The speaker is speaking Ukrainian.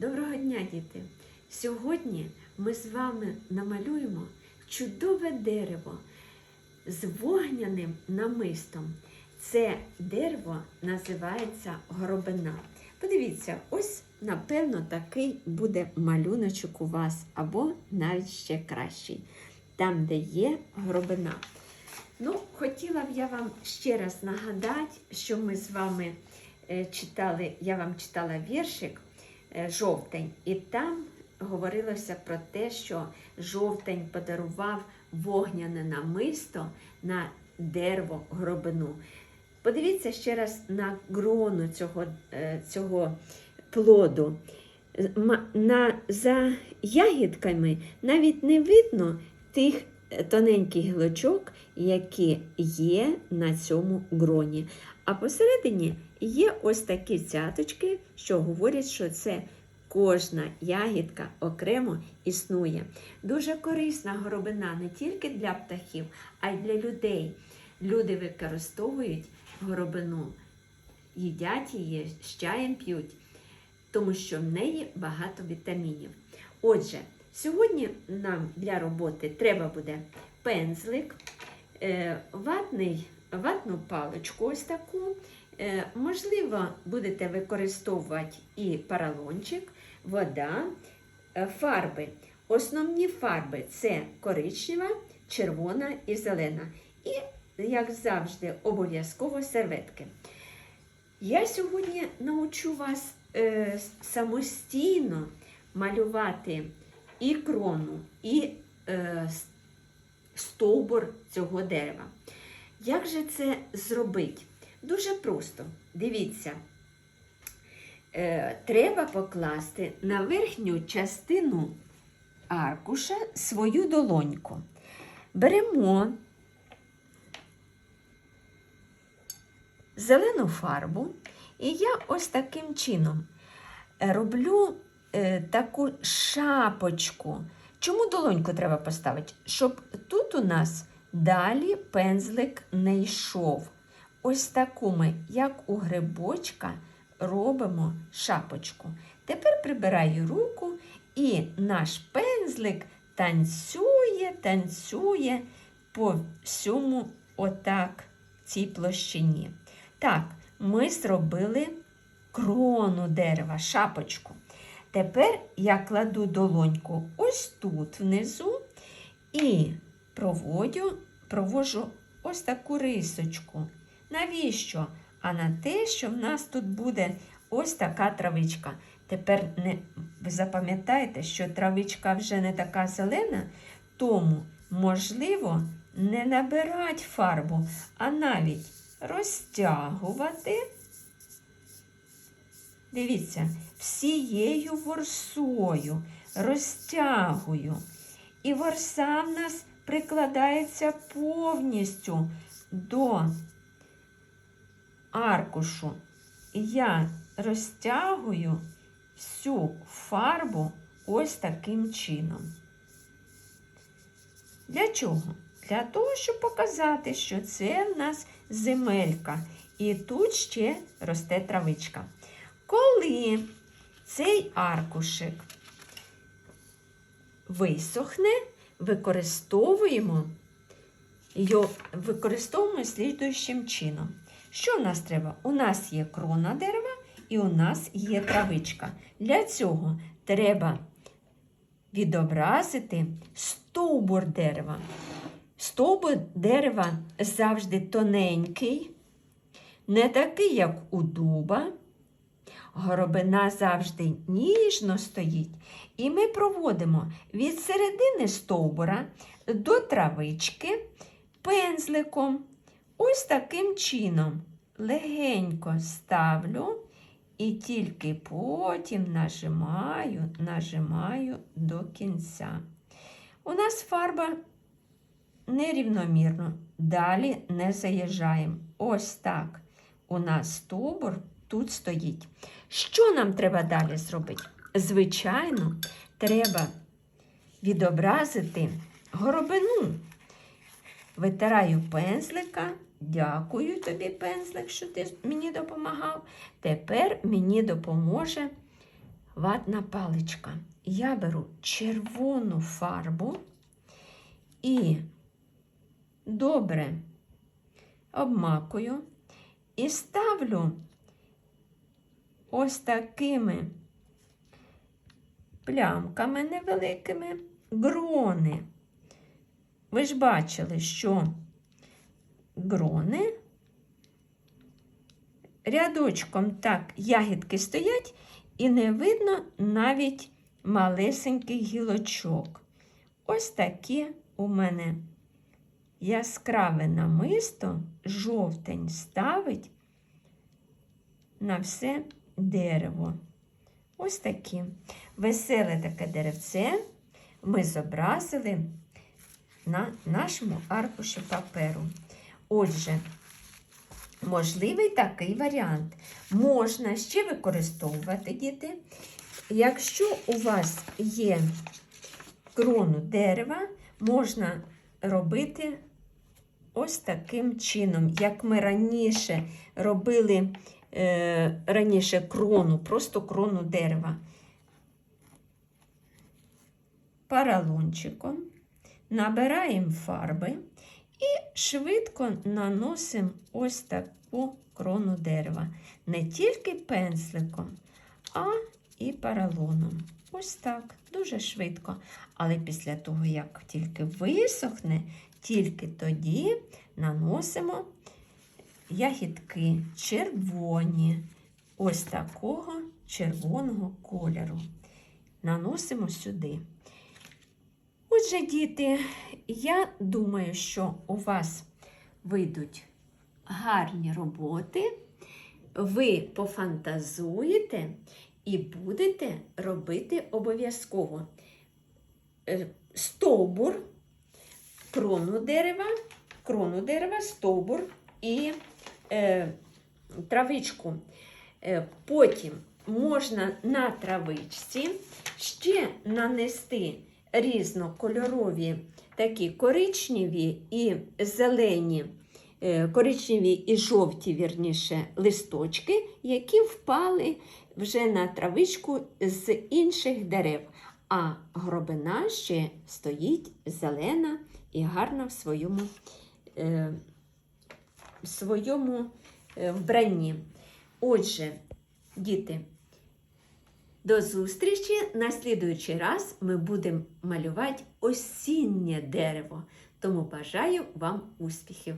Доброго дня, діти! Сьогодні ми з вами намалюємо чудове дерево з вогняним намистом. Це дерево називається горобина. Подивіться, ось, напевно, такий буде малюночок у вас, або навіть ще кращий, там, де є горобина. Ну, хотіла б я вам ще раз нагадати, що ми з вами е, читали, я вам читала віршик жовтень, і там говорилося про те, що жовтень подарував вогняне намисто на дерево гробину. Подивіться ще раз на грону цього, е, цього плоду. На, за ягідками навіть не видно тих е, тоненьких гілочок, які є на цьому гроні. А посередині є ось такі цяточки, що говорять, що це кожна ягідка окремо існує. Дуже корисна горобина не тільки для птахів, а й для людей. Люди використовують горобину, їдять її, з чаєм п'ють, тому що в неї багато вітамінів. Отже, сьогодні нам для роботи треба буде пензлик, е, ватний, ватну паличку ось таку. Е, Можливо, будете використовувати і паралончик, вода, е, фарби. Основні фарби це коричнева, червона і зелена. І, як завжди, обов'язково серветки. Я сьогодні научу вас е, самостійно малювати і крону, і е, стовбур цього дерева. Як же це зробити? Дуже просто. Дивіться, е, треба покласти на верхню частину аркуша свою долоньку. Беремо зелену фарбу, і я ось таким чином е, роблю е, таку шапочку. Чому долоньку треба поставити? Щоб тут у нас далі пензлик не йшов. Ось таку ми, як у грибочка, робимо шапочку. Тепер прибираю руку, і наш пензлик танцює, танцює по всьому отак цій площині. Так, ми зробили крону дерева, шапочку. Тепер я кладу долоньку ось тут внизу і проводжу, проводжу ось таку рисочку. Навіщо? А на те, що в нас тут буде ось така травичка. Тепер не, ви запам'ятаєте, що травичка вже не така зелена, тому можливо не набирати фарбу, а навіть розтягувати. Дивіться, всією ворсою розтягую. І ворса в нас прикладається повністю до аркушу. Я розтягую всю фарбу ось таким чином. Для чого? Для того, щоб показати, що це в нас земелька. І тут ще росте травичка. Коли цей аркушик висохне, використовуємо використовуємо слідуючим чином. Що в нас треба? У нас є крона дерева і у нас є травичка. Для цього треба відобразити стовбур дерева. Стовбур дерева завжди тоненький, не такий, як у дуба. Горобина завжди ніжно стоїть, і ми проводимо від середини стовбура до травички пензликом. Ось таким чином легенько ставлю і тільки потім нажимаю, нажимаю до кінця. У нас фарба нерівномірно, далі не заїжджаємо. Ось так. У нас стовбур тут стоїть. Що нам треба далі зробити? Звичайно, треба відобразити горобину. Витираю пензлика. Дякую тобі, пензлик, що ти мені допомагав. Тепер мені допоможе ватна паличка. Я беру червону фарбу і добре обмакую і ставлю ось такими плямками невеликими грони. Ви ж бачили, що грони рядочком так ягідки стоять, і не видно навіть малесеньких гілочок. Ось такі у мене яскраве намисто, жовтень ставить на все дерево. Ось такі. Веселе таке деревце ми зобразили на нашому аркуші паперу. Отже, можливий такий варіант. Можна ще використовувати діти. Якщо у вас є крону дерева, можна робити ось таким чином, як ми раніше робили е, раніше крону, просто крону дерева. Паралончиком набираємо фарби і швидко наносимо ось таку крону дерева. Не тільки пензликом, а і паралоном. Ось так, дуже швидко. Але після того, як тільки висохне, тільки тоді наносимо ягідки червоні, ось такого червоного кольору. Наносимо сюди. Отже, діти, я думаю, що у вас вийдуть гарні роботи, ви пофантазуєте і будете робити обов'язково е, стовбур, крону дерева, крону дерева, стовбур і е, травичку. Е, потім можна на травичці ще нанести різнокольорові такі коричневі і зелені, е, коричневі і жовті, вірніше, листочки, які впали вже на травичку з інших дерев. А гробина ще стоїть зелена і гарна в своєму, е, в своєму е, вбранні. Отже, діти, до зустрічі! На слідуючий раз ми будемо малювати осіннє дерево. Тому бажаю вам успіхів!